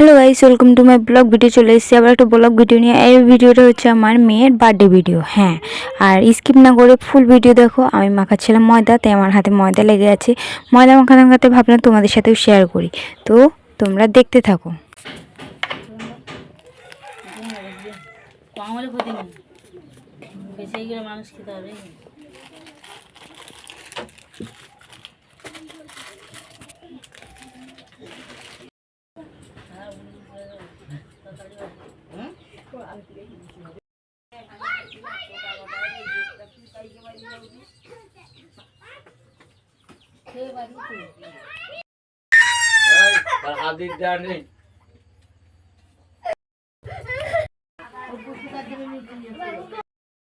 Hello guys welcome to my blog video চলে এসেছি আবার একটা ব্লগ ভিডিও নিয়ে। এই ভিডিওটা হচ্ছে আমার মেয়ের বার্থডে ভিডিও হ্যাঁ। আর স্কিপ না করে ফুল ভিডিও দেখো। আমি মাখাচ্ছিলাম ময়দা, তাই আমার হাতে ময়দা লেগে আছে। ময়দা মাখাতে মাখাতে ভাবলাম তোমাদের সাথেও শেয়ার করি। তো তোমরা দেখতে থাকো। মানুষ খেতে হবে।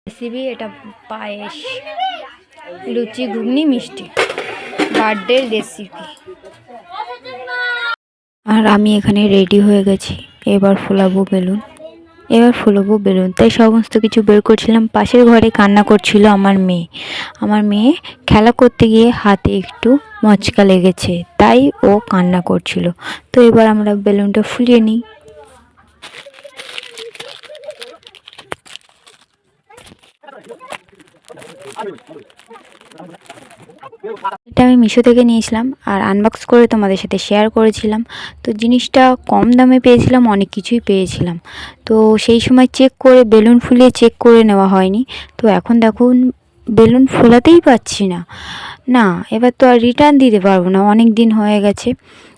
রেসিপি এটা পায়েস, লুচি, ঘুগনি, মিষ্টি। Birthday recipe. আর আমি এখানে রেডি হয়ে গেছি। এবার ফোলাবো বেলুন। এবার ফুলবো বেলুন তাই সমস্ত কিছু বের করছিলাম। পাশের ঘরে কান্না করছিল আমার মেয়ে। আমার মেয়ে খেলা করতে গিয়ে হাতে একটু মচকা লেগেছে। তাই ও কান্না করছিল। তো এবার আমরা বেলুনটা ফুলিয়ে নিই। এটা আমি মিশো থেকে নিয়েছিলাম আর আনবক্স করে তোমাদের সাথে শেয়ার করেছিলাম। তো জিনিসটা কম দামে পেয়েছিলাম, অনেক কিছুই পেয়েছিলাম। তো সেই সময় চেক করে বেলুন ফুলিয়ে চেক করে নেওয়া হয়নি। তো এখন দেখুন বেলুন ফোলাতেই পাচ্ছি না। না, এবার তো আর রিটার্ন দিতে পারব না, অনেক দিন হয়ে গেছে।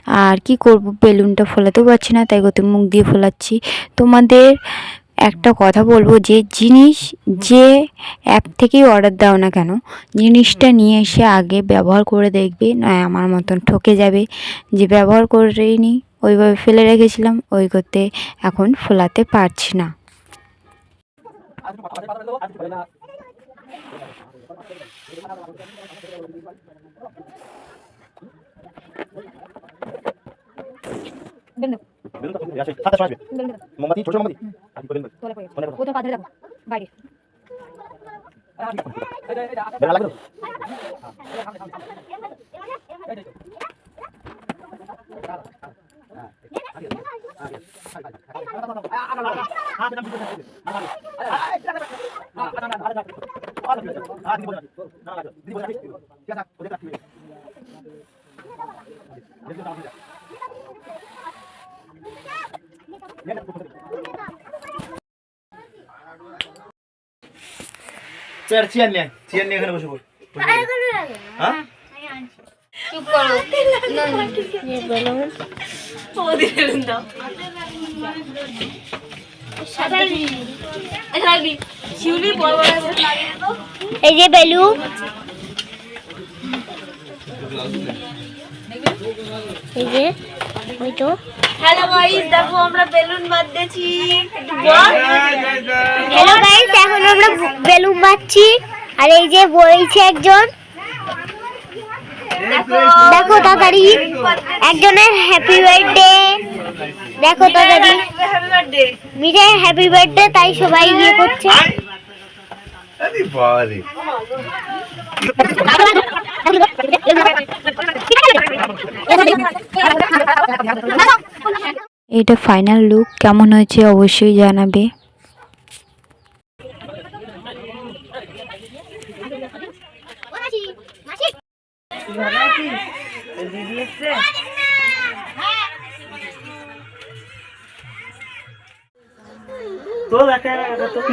আর কি করব, বেলুনটা ফোলাতেও পারছি না, তাই গত মুখ দিয়ে ফোলাচ্ছি। তোমাদের একটা কথা বলব যে জিনিস যে অ্যাপ থেকেই অর্ডার দাও না কেন, জিনিসটা নিয়ে এসে আগে ব্যবহার করে দেখবে, নয় আমার মতন ঠকে যাবে। যে ব্যবহার করেই নি, ওইভাবে ফেলে রেখেছিলাম, ওই করতে এখন ফোলাতে পারছি না। মোমবাতি ছোট মোমবাতি প্রথম পাথরে দেখো বাইরে বেলা লাগল চেয়ার চেয়ার নিয়ে চেয়ার নিয়ে এখানে বসে পড়। হ্যাঁ? এই যে বেলু। এই যে ওই তো। হ্যালো গাইস দেখো আমরা বেলুন বাঁধতেছি। হ্যালো গাইস আমরা বেলুন বাজছি আর এই যে বইছে একজন। দেখো তাড়াতাড়ি, একজনের হ্যাপি বার্থডে দেখো হ্যাপি মিঠাই হ্যাপি বার্থডে তাই সবাই ইয়ে করছে। এটা ফাইনাল লুক কেমন হয়েছে অবশ্যই জানাবে।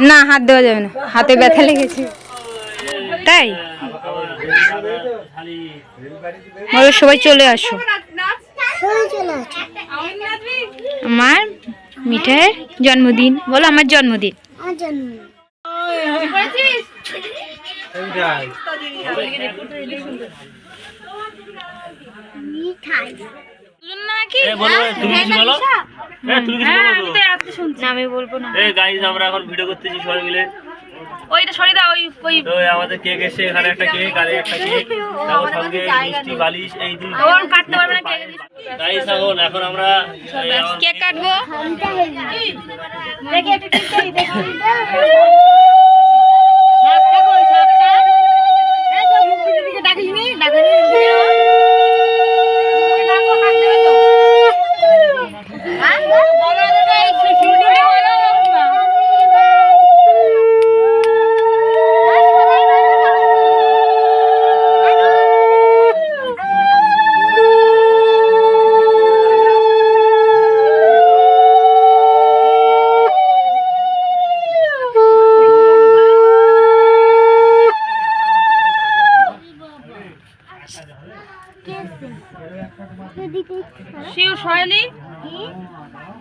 না হাত দেওয়া যাবে না। হাতে ব্যথা লেগেছে। তাই? বলো সবাই চলে আসো। আমার মিঠাইয়ের জন্মদিন। বলো আমার জন্মদিন। হ্যাঁ তো। না আমি বলব না। এই গাইজ আমরা এখন ভিডিও করতেছি সবাই মিলে। ওইটা সরি দাও ওই আমাদের কেক এসে এখানে একটা কেক আর একটা কেক তারপর সঙ্গে মিষ্টি বালিশ এই দুই কাটতে পারবে না কেক গাইজ এখন এখন আমার- কেক কাটবো।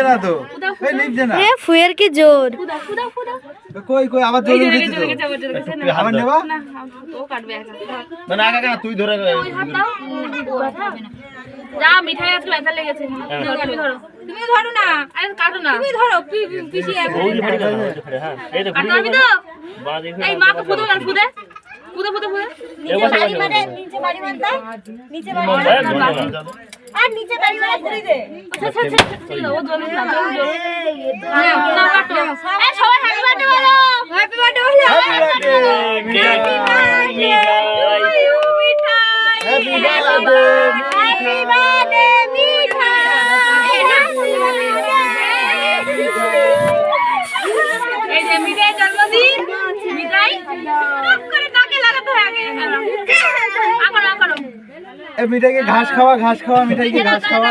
না তো। না ফুয়ের কি জোর? কই কই আবার জল উঠেছে তো। আবার নেবা ও কাটবে একা না না কাকা তুই ধরে যা মিঠাই আজকে ব্যথা লেগেছে তুমি ধরো তুমি ধরো না আরে কাটো না তুমি ধরো হ্যাঁ এই তো এই মাকে ফুদো না ফুদে ফুদে ফুদে ফুদে। নিচে বাড়ি মারতা নিচে এই, ধরো আর নিচে বাড়ি মারা ঘুরে দে আচ্ছা আচ্ছা আচ্ছা ও জল না জল জল না কাটো সবাই হ্যাপি বার্থডে বলো happy birthday happy birthday happy birthday এই যে মিঠাই জন্মদিন মিঠাই টপ করে নাকে লাগাতে হয় আগে আবার আবার এই মিঠাইকে ঘাস খাওয়া ঘাস খাওয়া মিঠাইকে ঘাস খাওয়া।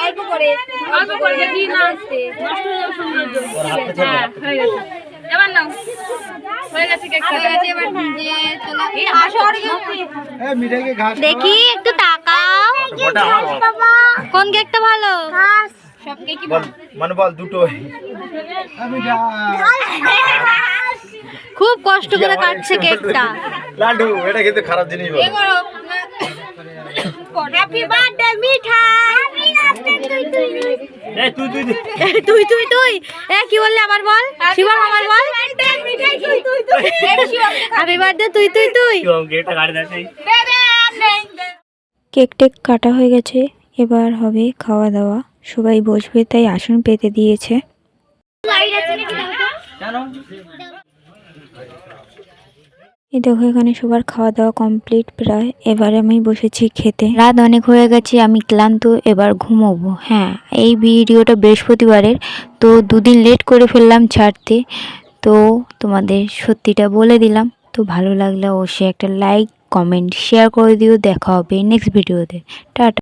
অল্প করে অল্প করে দেখি না নষ্ট হয়ে যাবে গেছে এবার নাও ঘাস দেখি একটু তাকাও। বাবা। কোন কেকটা ভালো? বল মানে বল খুব কষ্ট করে কাটছে কেকটা। লাড্ডু এটা কিন্তু খারাপ জিনিস বল। হ্যাপি বার্থডে মিঠাই তুই তুই তুই। তুই তুই তুই। এ কি বললি আমার বল? শিবম আমার বল? হ্যাপি বার্থডে তুই তুই তুই। কেক টেক কাটা হয়ে গেছে এবার হবে খাওয়া দাওয়া। সবাই বসবে, তাই আসন পেতে দিয়েছে। এই দেখো, এখানে সবার খাওয়া দাওয়া কমপ্লিট প্রায়। এবার আমি বসেছি খেতে। রাত অনেক হয়ে গেছে, আমি ক্লান্ত, এবার ঘুমোবো। হ্যাঁ এই ভিডিওটা বৃহস্পতিবারের, তো দুদিন লেট করে ফেললাম ছাড়তে। তো তোমাদের সত্যিটা বলে দিলাম। তো ভালো লাগলে অবশ্যই একটা লাইক কমেন্ট শেয়ার করে দিও। দেখা হবে নেক্সট ভিডিওতে টাটা।